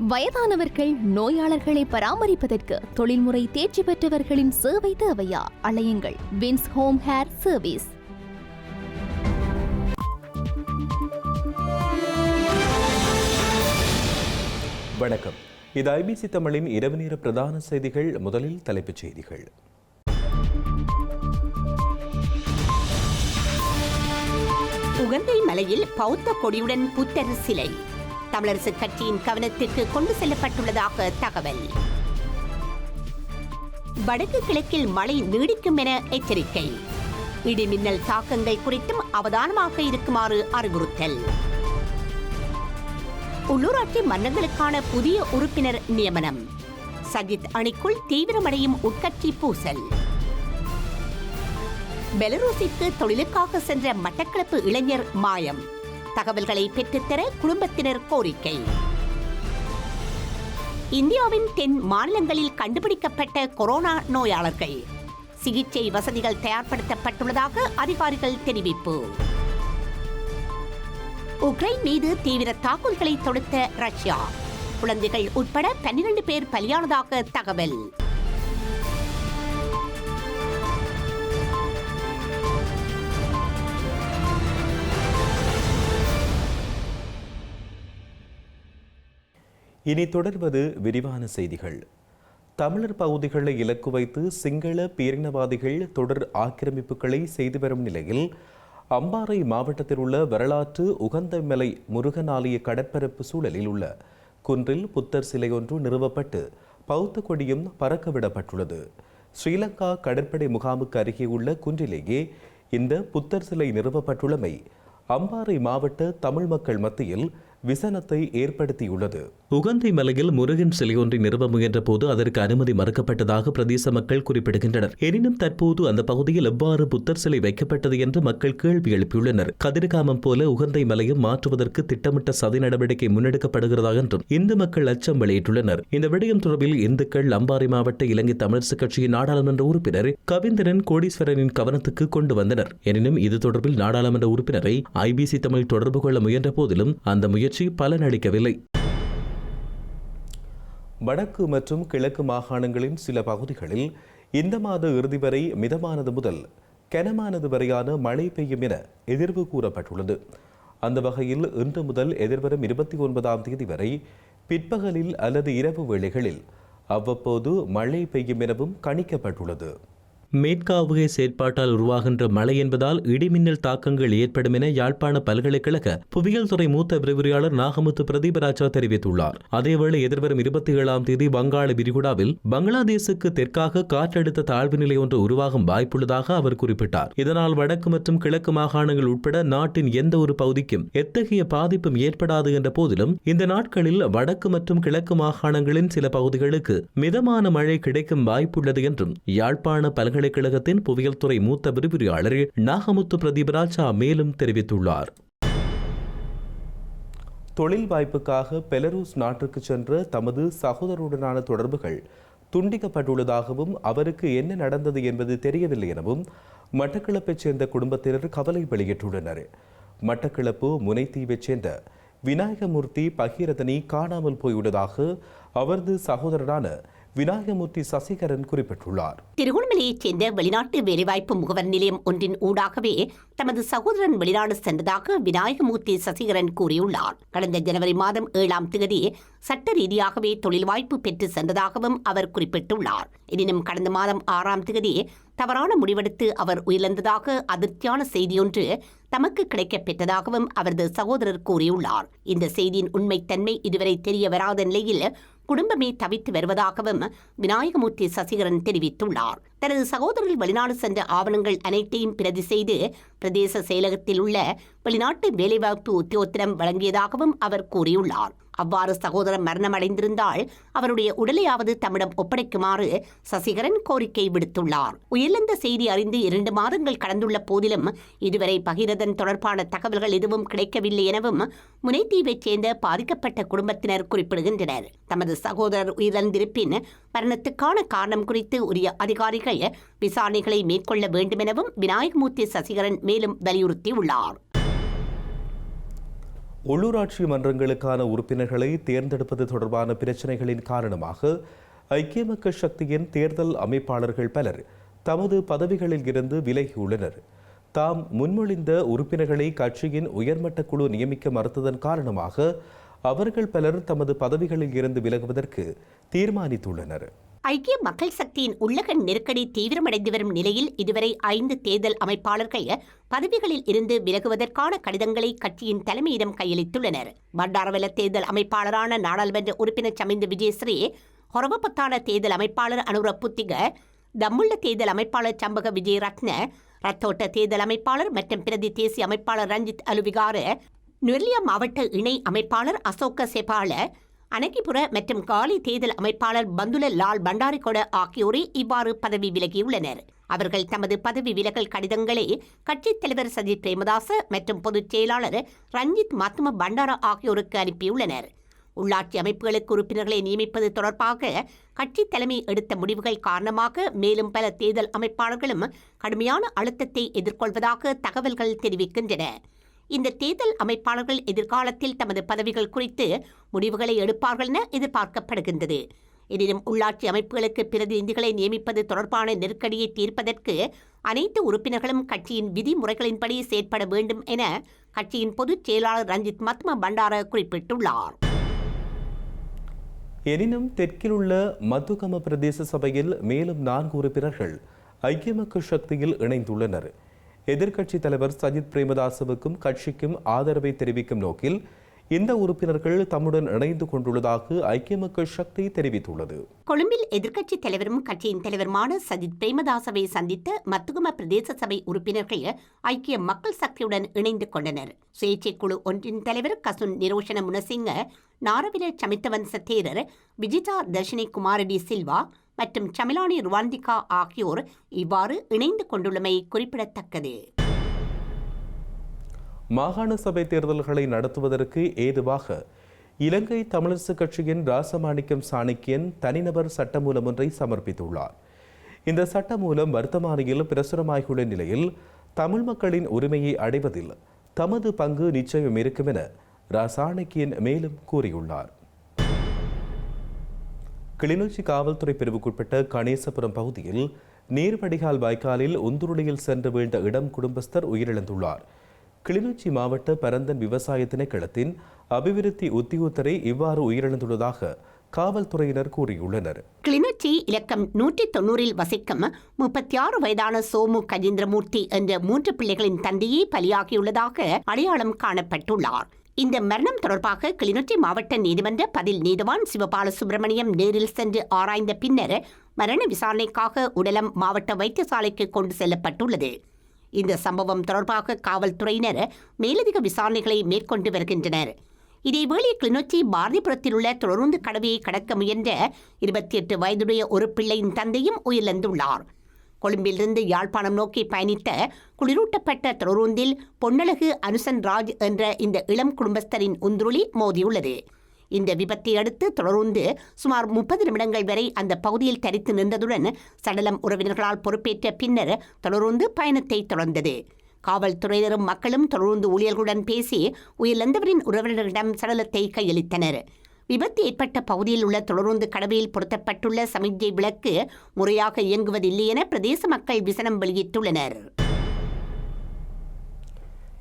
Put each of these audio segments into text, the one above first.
வயதானவர்கள் நோயாளர்களை பராமரிப்பதற்கு தொழில்முறை தேர்ச்சி பெற்றவர்களின் சேவை தேவையா? அலையுங்கள். வின்ஸ் ஹோம் ஹேர் சர்வீஸ் வணக்கம். இது ஐபிசி தமிழின் இரவு நேர பிரதான செய்திகள். முதலில் தலைப்புச் செய்திகள். உகந்தை மலையில் பௌத்த கொடியுடன் புத்தர் சிலை. தமிழரசு கட்சியின் கவனத்திற்கு கொண்டு செல்லப்பட்டுள்ளதாக தகவல். வடக்கு கிழக்கில் மழை நீடிக்கும் என எச்சரிக்கை. இடிமின்னல் தாக்கங்கள் குறித்தும் அவதானமாக இருக்குமாறு அறிவுறுத்தல். உள்ளூராட்சி மன்றங்களுக்கான புதிய உறுப்பினர் நியமனம். சஜித் அணிக்குள் தீவிரமடையும் உட்கட்சி பூசல். பெலரூசிக்கு தொழிலுக்காக சென்ற மட்டக்களப்பு இளைஞர் மாயம். தகவல்களை பெற்றுத்தர குடும்பத்தினர் கோரிக்கை. இந்தியாவின் தென் மாநிலங்களில் கண்டுபிடிக்கப்பட்ட கொரோனா நோயாளர்கள். சிகிச்சை வசதிகள் தயார்படுத்தப்பட்டுள்ளதாக அதிகாரிகள் தெரிவிப்பு. உக்ரைன் மீது தீவிர தாக்குதல்களை தொடுத்த ரஷ்யா. குழந்தைகள் உட்பட பன்னிரண்டு பேர் பலியானதாக தகவல். இனி தொடர்வது விரிவான செய்திகள். தமிழர் பகுதிகளை இலக்கு வைத்து சிங்கள பேரினவாதிகள் தொடர் ஆக்கிரமிப்புகளை செய்து வரும் நிலையில் அம்பாறை மாவட்டத்தில் உள்ள வரலாற்று உகந்தமலை முருகன் ஆலய கடற்பரப்பு சூழலில் உள்ள குன்றில் புத்தர் சிலை ஒன்று நிறுவப்பட்டு பௌத்த கொடியும் பறக்கவிடப்பட்டுள்ளது ஸ்ரீலங்கா கடற்படை முகாமுக்கு அருகே உள்ள குன்றிலேயே இந்த புத்தர் சிலை நிறுவப்பட்டுள்ளமை அம்பாறை மாவட்ட தமிழ் மக்கள் மத்தியில் விசனத்தை ஏற்படுத்தியுள்ளது. உகந்தை மலையில் முருகன் சிலை ஒன்றை நிறுவ முயன்ற போது அதற்கு அனுமதி மறுக்கப்பட்டதாக பிரதேச மக்கள் குறிப்பிடுகின்றனர். எனினும் தற்போது அந்த பகுதியில் எவ்வாறு புத்தர் சிலை வைக்கப்பட்டது என்று மக்கள் கேள்வி எழுப்பியுள்ளனர். கதிர்காமம் போல உகந்தை மலையும் மாற்றுவதற்கு திட்டமிட்ட சதி நடவடிக்கை முன்னெடுக்கப்படுகிறதா என்றும் இந்து மக்கள் அச்சம் வெளியிட்டுள்ளனர். இந்த விடயம் தொடர்பில் இந்துக்கள் அம்பாறை மாவட்ட இலங்கை தமிழரசு கட்சியின் நாடாளுமன்ற உறுப்பினர் கவிந்திரன் கோடீஸ்வரனின் கவனத்துக்கு கொண்டு வந்தனர். எனினும் இது தொடர்பில் நாடாளுமன்ற உறுப்பினரை ஐபிசி தமிழ் தொடர்பு கொள்ள முயன்ற போதிலும் அந்த முயற்சி பலனளிக்கவில்லை. வடக்கு மற்றும் கிழக்கு மாகாணங்களின் சில பகுதிகளில் இந்த மாத இறுதி வரை மிதமானது முதல் கனமானது வரையான மழை பெய்யும் என எதிர்வு கூறப்பட்டுள்ளது. அந்த வகையில் இன்று முதல் எதிர்வரும் இருபத்தி ஒன்பதாம் தேதி வரை பிற்பகலில் அல்லது இரவு வேளைகளில் அவ்வப்போது மழை பெய்யும் எனவும் கணிக்கப்பட்டுள்ளது. மேற்காவுகை செயற்பாட்டால் உருவாகின்ற மழை என்பதால் இடிமின்னல் தாக்கங்கள் ஏற்படும் என யாழ்ப்பாண பல்கலைக்கழக புவியியல் துறை மூத்த விரிவுரையாளர் நாகமுத்து பிரதீபராஜா தெரிவித்துள்ளார். அதேவேளை எதிர்வரும் இருபத்தி ஏழாம் தேதி வங்காள விரிகுடாவில் பங்களாதேசுக்கு தெற்காக காற்றழுத்த தாழ்வு நிலை ஒன்று உருவாகும் வாய்ப்புள்ளதாக அவர் குறிப்பிட்டார். இதனால் வடக்கு மற்றும் கிழக்கு மாகாணங்கள் உட்பட நாட்டின் எந்த ஒரு பகுதிக்கும் எத்தகைய பாதிப்பும் ஏற்படாது என்ற போதிலும் இந்த நாட்களில் வடக்கு மற்றும் கிழக்கு மாகாணங்களின் சில பகுதிகளுக்கு மிதமான மழை கிடைக்கும் வாய்ப்புள்ளது என்றும் யாழ்ப்பாண பல்கலை பல்கலைக்கழகத்தின் புவியியல் துறை மூத்த விரிவுரையாளர் நாகமுத்து பிரதீபராஜா மேலும் தெரிவித்துள்ளார். தொழில் வாய்ப்புக்காக பெலரூஸ் நாட்டிற்கு சென்ற தமது சகோதரருடனான தொடர்புகள் துண்டிக்கப்பட்டுள்ளதாகவும் அவருக்கு என்ன நடந்தது என்பது தெரியவில்லை எனவும் மட்டக்களப்பைச் சேர்ந்த குடும்பத்தினர் கவலை வெளியிட்டுள்ளனர். மட்டக்களப்பு முனைத்தீவைச் சேர்ந்த விநாயகமூர்த்தி பகீரதனி காணாமல் போயுள்ளதாக அவரது சகோதரரான விநாயகமூர்த்தி சசிகரன் குறிப்பிட்டுள்ளார். திருகோணமலையைச் சேர்ந்த வெளிநாட்டு வேலைவாய்ப்பு முகவர் நிலையம் ஒன்றின் ஊடாகவே தமது சகோதரன் வெளிநாடு சென்றதாக விநாயகமூர்த்தி சசிகரன் கூறியுள்ளார். கடந்த ஜனவரி மாதம் ஏழாம் தேதி சட்ட ரீதியாகவே தொழில் வாய்ப்பு பெற்று சென்றதாகவும் அவர் குறிப்பிட்டுள்ளார். எனினும் கடந்த மாதம் ஆறாம் தேதி தவறான முடிவெடுத்து அவர் உயிரிழந்ததாக அதிர்ச்சியான செய்தியொன்று தமக்கு கிடைக்கப் பெற்றதாகவும் அவரது சகோதரர் கூறியுள்ளார். இந்த செய்தியின் உண்மைத்தன்மை இதுவரை தெரிய வராத நிலையில் குடும்பமே தவித்து வருவதாகவும் விநாயகமூர்த்தி சசிகரன் தெரிவித்துள்ளார். தனது சகோதரர்கள் வெளிநாடு சென்ற ஆவணங்கள் அனைத்தையும் பிரதி செய்து பிரதேச செயலகத்தில் உள்ள வெளிநாட்டு வேலைவாய்ப்பு உத்தியோத்திரம் வழங்கியதாகவும் அவர் கூறியுள்ளார். அவ்வாறு சகோதரர் மரணமடைந்திருந்தால் அவருடைய உடலையாவது தம்மிடம் ஒப்படைக்குமாறு சசிகரன் கோரிக்கை விடுத்துள்ளார். உயிரிழந்த செய்தி அறிந்து இரண்டு மாதங்கள் கடந்துள்ள போதிலும் இதுவரை பகிரதன் தொடர்பான தகவல்கள் எதுவும் கிடைக்கவில்லை எனவும் முனைத்தீவைச் சேர்ந்த பாதிக்கப்பட்ட குடும்பத்தினர் குறிப்பிடுகின்றனர். தமது சகோதரர் உயிரிழந்திருப்பின் மரணத்துக்கான காரணம் குறித்து உரிய அதிகாரிகள் விசாரணைகளை மேற்கொள்ள வேண்டுமெனவும் விநாயகமூர்த்தி சசிகரன் மேலும் வலியுறுத்தியுள்ளார். உள்ளூராட்சி மன்றங்களுக்கான உறுப்பினர்களை தேர்ந்தெடுப்பது தொடர்பான பிரச்சினைகளின் காரணமாக ஐக்கிய மக்கள் சக்தியின் தேர்தல் அமைப்பாளர்கள் பலர் தமது பதவிகளில் இருந்து விலகியுள்ளனர். தாம் முன்மொழிந்த உறுப்பினர்களை கட்சியின் உயர்மட்ட குழு நியமிக்க மறுத்ததன் காரணமாக அவர்கள் பலர் தமது பதவிகளில் இருந்து விலகுவதற்கு தீர்மானித்துள்ளனர். ஐக்கிய மக்கள் சக்தியின் உள்ளக நெருக்கடி தீவிரமடைந்து வரும் நிலையில் இதுவரை ஐந்து தேர்தல் அமைப்பாளர்கள் பதவிகளில் இருந்து விலகுவதற்கான கடிதங்களை கட்சியின் தலைமையிடம் கையளித்துள்ளனர். பண்டாரவல தேர்தல் அமைப்பாளரான நாடாளுமன்ற உறுப்பினர் சமிந்த விஜயஸ்ரீ ஹொரவப்பத்தான தேர்தல் அமைப்பாளர் அனுர புத்திக தம்முள்ள தேர்தல் அமைப்பாளர் சம்பக விஜயரத்ன ரத்தோட்ட தேர்தல் அமைப்பாளர் மற்றும் பிரதி தேசிய அமைப்பாளர் ரஞ்சித் அலுவிகார நுவர்லியா மாவட்ட இணை அமைப்பாளர் அசோக செபால அனகிபுர மற்றும் காலி தேர்தல் அமைப்பாளர் பந்துல லால் பண்டாரிகொட ஆகியோரே இவ்வாறு பதவி விலகியுள்ளனர். அவர்கள் தமது பதவி விலகல் கடிதங்களை கட்சித் தலைவர் சஜித் பிரேமதாச மற்றும் பொதுச் செயலாளர் ரஞ்சித் மத்தும பண்டாரா ஆகியோருக்கு அனுப்பியுள்ளனர். உள்ளாட்சி அமைப்புகளுக்கு உறுப்பினர்களை நியமிப்பது தொடர்பாக கட்சி தலைமை எடுத்த முடிவுகள் காரணமாக மேலும் பல தேர்தல் அமைப்பாளர்களும் கடுமையான அழுத்தத்தை எதிர்கொள்வதாக தகவல்கள் தெரிவிக்கின்றன. இந்த தேர்தல் அமைப்பாளர்கள் எதிர்காலத்தில் தமது பதவிகள் குறித்து முடிவுகளை எடுப்பார்கள் என எதிர்பார்க்கப்படுகின்றது. எனினும் உள்ளாட்சி அமைப்புகளுக்கு பிரதிநிதிகளை நியமிப்பது தொடர்பான நெருக்கடியை தீர்ப்பதற்கு அனைத்து உறுப்பினர்களும் கட்சியின் விதிமுறைகளின்படி செயற்பட வேண்டும் என கட்சியின் பொதுச் செயலாளர் ரஞ்சித் மத்ம பண்டார குறிப்பிட்டுள்ளார். எனினும் தெற்கில் உள்ள மதுகம பிரதேச சபையில் மேலும் நான்கு உறுப்பினர்கள் ஐக்கிய மக்கள் சக்தியில் இணைந்துள்ளனர். எதிர்க்கட்சித் தலைவர் சஜித் பிரேமதாசவுக்கும் கட்சிக்கும் ஆதரவை தெரிவிக்கும் நோக்கில் இந்த உறுப்பினர்கள் தம்முடன் இணைந்து கொண்டுள்ளதாக ஐக்கிய மக்கள் சக்தி தெரிவித்துள்ளது. கொழும்பில் எதிர்க்கட்சித் தலைவரும் கட்சியின் தலைவருமான சஜித் பிரேமதாசவை சந்தித்த மத்துகும பிரதேச சபை உறுப்பினர்கள் ஐக்கிய மக்கள் சக்தியுடன் இணைந்து கொண்டனர். சுயேட்சை குழு ஒன்றின் தலைவர் கசுன் நிரோஷன முனசிங்க நாரவில சமித்தவன்ச சத்தேரர் விஜிதா தர்ஷினி குமாரடி சில்வா மற்றும் சமிலானி ருவாந்திகா ஆகியோர் இவ்வாறு இணைந்து கொண்டுள்ளமை குறிப்பிடத்தக்கது. மாகாண சபை தேர்தல்களை நடத்துவதற்கு ஏதுவாக இலங்கை தமிழரசு கட்சியின் ராசமாணிக்கம் சாணக்கியன் தனிநபர் சட்டமூலம் ஒன்றை சமர்ப்பித்துள்ளார். இந்த சட்டமூலம் வர்த்தமானியில் பிரசுரமாகியுள்ள நிலையில் தமிழ் மக்களின் உரிமையை அடைவதில் தமது பங்கு நிச்சயம் இருக்கும் என ரா சாணக்கியன் மேலும் கூறியுள்ளார். கிளிநொச்சி காவல்துறை பிரிவுக்குட்பட்ட கணேசபுரம் பகுதியில் நீர்வடிகால் வாய்க்காலில் உந்துருளியில் சென்று வீழ்ந்த இடம் குடும்பஸ்தர் உயிரிழந்துள்ளார். கிளிநொச்சி மாவட்ட பரந்தன் விவசாய திணைக்களத்தின் அபிவிருத்தி உத்தியோகத்தரை இவ்வாறு உயிரிழந்துள்ளதாக காவல்துறையினர் கூறியுள்ளனர். கிளிநொச்சி இலக்கம் நூற்றி தொண்ணூறில் வசிக்கும் முப்பத்தி ஆறு வயதான சோமு கஜேந்திரமூர்த்தி என்ற மூன்று பிள்ளைகளின் தந்தையே பலியாகியுள்ளதாக அடையாளம் காணப்பட்டுள்ளார். இந்த மரணம் தொடர்பாக கிளிநொச்சி மாவட்ட நீதிமன்ற பதில் நீதிவான் சிவபால சுப்பிரமணியம் நேரில் சென்று ஆராய்ந்த பின்னர் மரண விசாரணைக்காக உடலம் மாவட்ட வைத்தியசாலைக்கு கொண்டு செல்லப்பட்டுள்ளது. இந்த சம்பவம் தொடர்பாக காவல்துறையினர் மேலதிக விசாரணைகளை மேற்கொண்டு வருகின்றனர். இதேவேளை கிளிநொச்சி பாரதிபுரத்தில் உள்ள தொடருந்து கடவையை கடக்க முயன்ற இருபத்தி எட்டு வயதுடைய ஒரு பிள்ளையின் தந்தையும் உயிரிழந்துள்ளார். கொழும்பிலிருந்து யாழ்ப்பாணம் நோக்கி பயணித்த குளிரூட்டப்பட்ட தொடருந்தில் பொன்னழகு அனுசன் ராஜ் என்ற இந்த இளம் குடும்பஸ்தரின் உந்துருளி மோதியுள்ளது. இந்த விபத்தை அடுத்து தொடருந்து சுமார் முப்பது நிமிடங்கள் வரை அந்த பகுதியில் தரித்து நின்றதுடன் சடலம் உறவினர்களால் பொறுப்பேற்ற பின்னர் தொடருந்து பயணத்தை தொடர்ந்தது. காவல்துறையினரும் மக்களும் தொடர்ந்து ஊழியர்களுடன் பேசி உயிரிழந்தவரின் உறவினர்களிடம் சடலத்தை கையளித்தனர். விபத்து ஏற்பட்ட பகுதியில் உள்ள தொடருந்து கடவையில் பொருத்தப்பட்டுள்ள சமிக்ஞை விளக்கு முறையாக இயங்குவதில்லை என பிரதேச மக்கள் விசனம் வெளியிட்டுள்ளனர்.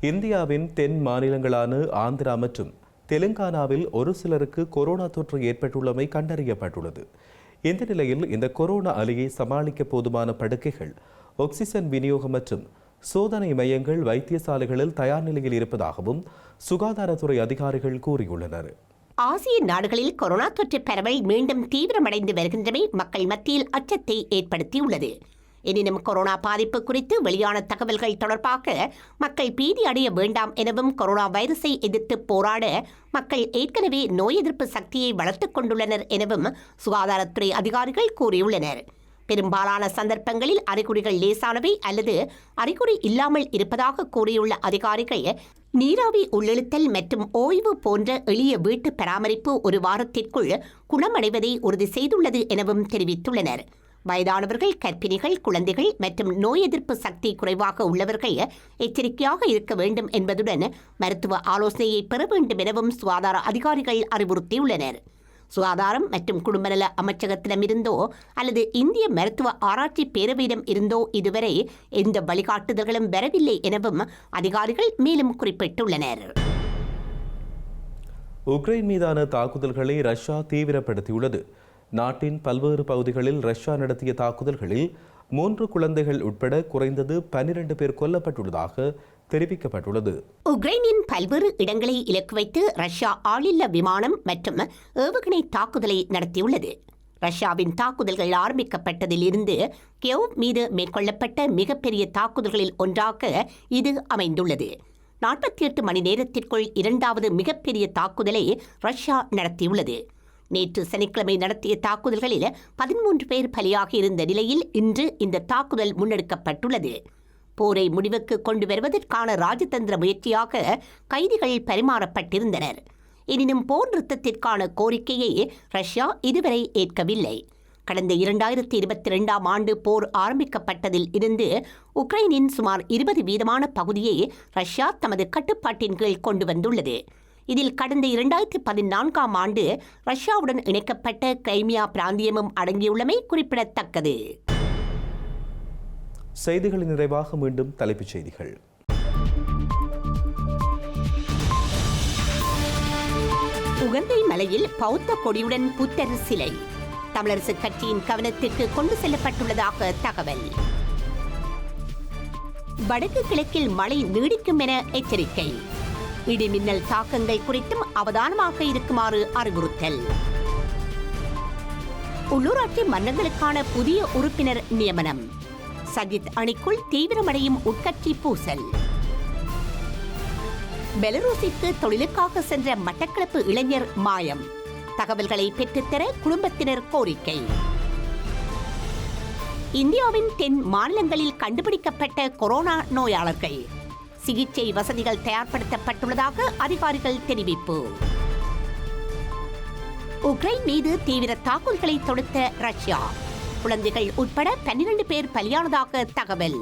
இந்தியாவின் தென் மாநிலங்களான ஆந்திரா மற்றும் தெலுங்கானாவில் ஒரு சிலருக்கு கொரோனா தொற்று ஏற்பட்டுள்ளமை கண்டறியப்பட்டுள்ளது. இந்த நிலையில் இந்த கொரோனா அலையை சமாளிக்க போதுமான படுக்கைகள் ஆக்சிஜன் விநியோகம் மற்றும் சோதனை மையங்கள் வைத்தியசாலைகளில் தயார் நிலையில் இருப்பதாகவும் சுகாதாரத்துறை அதிகாரிகள் கூறியுள்ளனர். ஆசிய நாடுகளில் கொரோனா தொற்று பரவல் மீண்டும் தீவிரமடைந்து வருகின்றமை மக்கள் மத்தியில் அச்சத்தை ஏற்படுத்தியுள்ளது. எனினும் கொரோனா பாதிப்பு குறித்து வெளியான தகவல்கள் தொடர்பாக மக்கள் பீதி அடைய வேண்டாம் எனவும் கொரோனா வைரஸை எதிர்த்து போராட மக்கள் ஏற்கனவே நோய் எதிர்ப்பு சக்தியை வளர்த்துக் கொண்டுள்ளனர் எனவும் சுகாதாரத்துறை அதிகாரிகள் கூறியுள்ளனர். பெரும்பாலான சந்தர்ப்பங்களில் அறிகுறிகள் லேசானவை அல்லது அறிகுறி இல்லாமல் இருப்பதாக கூறியுள்ள அதிகாரிகள் நீராவி உள்ளிழுத்தல் மற்றும் ஓய்வு போன்ற எளிய வீட்டு பராமரிப்பு ஒரு வாரத்திற்குள் குணமடைவதை உறுதி செய்துள்ளது எனவும் தெரிவித்துள்ளனர். வயதானவர்கள் கர்ப்பிணிகள் குழந்தைகள் மற்றும் நோய் எதிர்ப்பு சக்தி குறைவாக உள்ளவர்கள் எச்சரிக்கையாக இருக்க வேண்டும் என்பதுடன் மருத்துவ ஆலோசனையை பெற வேண்டும் எனவும் சுகாதார அதிகாரிகள் அறிவுறுத்தியுள்ளனர். சுகாதாரம் மற்றும் குடும்பநல அமைச்சகத்திடமிருந்தோ அல்லது இந்திய மருத்துவ ஆராய்ச்சி பேரவையிடம் இருந்தோ இதுவரை எந்த வழிகாட்டுதல்களும் வரவில்லை எனவும் அதிகாரிகள் மேலும் குறிப்பிட்டுள்ளனர். உக்ரைன் மீதான தாக்குதல்களை ரஷ்யா தீவிரப்படுத்தியுள்ளது. நாட்டின் பல்வேறு பகுதிகளில் ரஷ்யா நடத்திய தாக்குதல்களில் மூன்று குழந்தைகள் உட்பட குறைந்தது பன்னிரண்டு பேர் கொல்லப்பட்டுள்ளதாக தெரிவிக்கப்பட்டுள்ளது. உக்ரைனின் பல்வேறு இடங்களை இலக்கு வைத்து ரஷ்யா ஆளில்லா விமானம் மற்றும் ஏவுகணை தாக்குதலை நடத்தியுள்ளது. ரஷ்யாவின் தாக்குதல்கள் ஆரம்பிக்கப்பட்டதில் இருந்து மீது மேற்கொள்ளப்பட்ட மிகப்பெரிய தாக்குதல்களில் ஒன்றாக இது அமைந்துள்ளது. நாற்பத்தி எட்டு மணி நேரத்திற்குள் இரண்டாவது மிகப்பெரிய தாக்குதலை ரஷ்யா நடத்தியுள்ளது. நேற்று சனிக்கிழமை நடத்திய தாக்குதல்களில் பதிமூன்று பேர் பலியாக இருந்த நிலையில் இன்று இந்த தாக்குதல் முன்னெடுக்கப்பட்டுள்ளது. போரை முடிவுக்கு கொண்டு வருவதற்கான ராஜதந்திர முயற்சியாக கைதிகள் பரிமாறப்பட்டிருந்தனர். எனினும் போர் நிறுத்தத்திற்கான கோரிக்கையை ரஷ்யா இதுவரை ஏற்கவில்லை. கடந்த இரண்டாயிரத்தி இருபத்தி ரெண்டாம் ஆண்டு போர் ஆரம்பிக்கப்பட்டதில் இருந்து உக்ரைனின் சுமார் இருபது வீதமான பகுதியை ரஷ்யா தமது கட்டுப்பாட்டின் கீழ் கொண்டு வந்துள்ளது. இதில் கடந்த இரண்டாயிரத்தி பதினான்காம் ஆண்டு ரஷ்யாவுடன் இணைக்கப்பட்ட கிரைமியா பிராந்தியமும் அடங்கியுள்ளமை குறிப்பிடத்தக்கது. செய்திகளின் நிறைவாக மீண்டும் தலைப்புச் செய்திகள். உகந்தை மலையில் பௌத்த கொடியுடன் புத்தர் சிலை. தமிழரசு கட்சியின் கவனத்திற்கு கொண்டு செல்லப்பட்டுள்ளதாக தகவல். வடக்கு கிழக்கில் மழை நீடிக்கும் என எச்சரிக்கை. இடிமின்னல் தாக்கங்கள் குறித்தும் அவதானமாக இருக்குமாறு அறிவுறுத்தல். உள்ளூராட்சி மன்றங்களுக்கான புதிய உறுப்பினர் நியமனம். சஜித் அணிக்குள் தீவிரமடையும் உட்கட்சி பூசல். பெலரூசிக்கு தொழிலுக்காக சென்ற மட்டக்களப்பு இளைஞர் மாயம். தகவல்களை பெற்றுத்தர குடும்பத்தினர் கோரிக்கை. இந்தியாவின் தென் மாநிலங்களில் கண்டுபிடிக்கப்பட்ட கொரோனா நோயாளர்கள். சிகிச்சை வசதிகள் தயார்படுத்தப்பட்டுள்ளதாக அதிகாரிகள் தெரிவிப்பு. உக்ரைன் மீது தீவிர தாக்குதல்களை தொடுத்த ரஷ்யா. குழந்தைகள் உட்பட பன்னிரண்டு பேர் பலியானதாக தகவல்.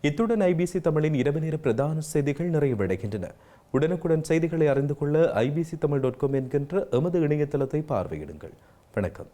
இத்துடன் ஐபிசி தமிழின் இரவு நேர பிரதான செய்திகள் நிறைவடைகின்றன. உடனுக்குடன் செய்திகளை அறிந்து கொள்ள ஐபிசி தமிழ் டாட் காம் என்கின்ற எமது இணையதளத்தை பார்வையிடுங்கள். வணக்கம்.